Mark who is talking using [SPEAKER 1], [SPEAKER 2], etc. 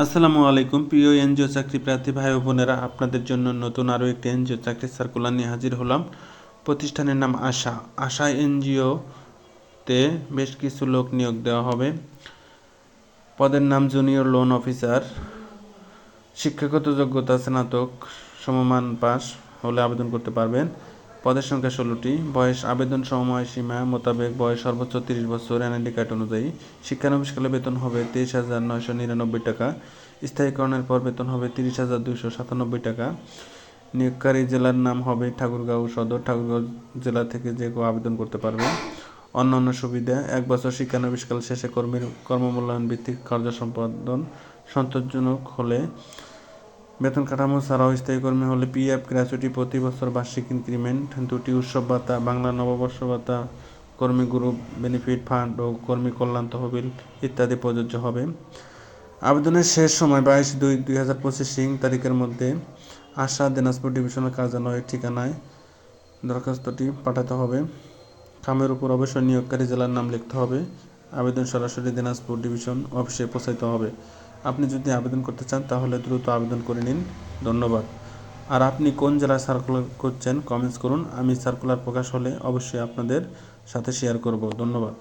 [SPEAKER 1] আসসালামু আলাইকুম, প্রিয় এনজিও চাকরি প্রার্থী ভাই বোনেরা, আপনাদের জন্য নতুন আরও একটি এনজিও চাকরি সার্কুলার নিয়ে হাজির হলাম। প্রতিষ্ঠানের নাম আশা। আশা এনজিও তে বেশ কিছু লোক নিয়োগ দেওয়া হবে। পদের নাম জুনিয়র লোন অফিসার শিক্ষাগত যোগ্যতা স্নাতক, সমমান পাস হলে আবেদন করতে পারবেন। পদের সংখ্যা ষোলোটি। বয়স, আবেদন সময়সীমা মোতাবেক বয়স সর্বোচ্চ তিরিশ বছর। এনআইডি কার্ড অনুযায়ী শিক্ষানবিশকালে বেতন হবে তেইশ হাজার নয়শো নিরানব্বই টাকা। স্থায়ীকরণের পর বেতন হবে তিরিশ হাজার দুইশো সাতানব্বই টাকা। নিয়োগকারী জেলার নাম হবে ঠাকুরগাঁও সদর। ঠাকুরগাঁও জেলা থেকে যে কেউ আবেদন করতে পারবে। অন্যান্য সুবিধা, এক বছর শিক্ষানবিশকাল শেষে কর্মীর কর্মমূল্যায়ন ভিত্তিক কার্য সম্পাদন সন্তোষজনক হলে বেতন কাঠামো ছাড়াও স্থায়ী কর্মী হলে পিএফ গ্র্যাচুইটি প্রতি বছর বার্ষিক ইনক্রিমেন্ট, দুটি উৎসব ভাতা, বাংলা নববর্ষ ভাতা, কর্মী গ্রুপ বেনিফিট ফান্ড ও কর্মী কল্যাণ তহবিল ইত্যাদি প্রযোজ্য হবে। আবেদনের শেষ সময় বাইশ দুই দুই হাজার পঁচিশ সিং তারিখের মধ্যে আশা দিনাজপুর ডিভিশনাল কার্যালয়ের ঠিকানায় দরখাস্তটি পাঠাতে হবে। খামের উপর অবশ্যই নিয়োগকারী জেলার নাম লিখতে হবে। আবেদন সরাসরি দিনাজপুর ডিভিশন অফিসে পৌঁছাইতে হবে। আপনি যদি আবেদন করতে চান, তাহলে দ্রুত আবেদন করে নিন। ধন্যবাদ। আর আপনি কোন জেলায় সার্কুলার করছেন কমেন্টস করুন। আমি সার্কুলার প্রকাশ হলে অবশ্যই আপনাদের সাথে শেয়ার করব। ধন্যবাদ।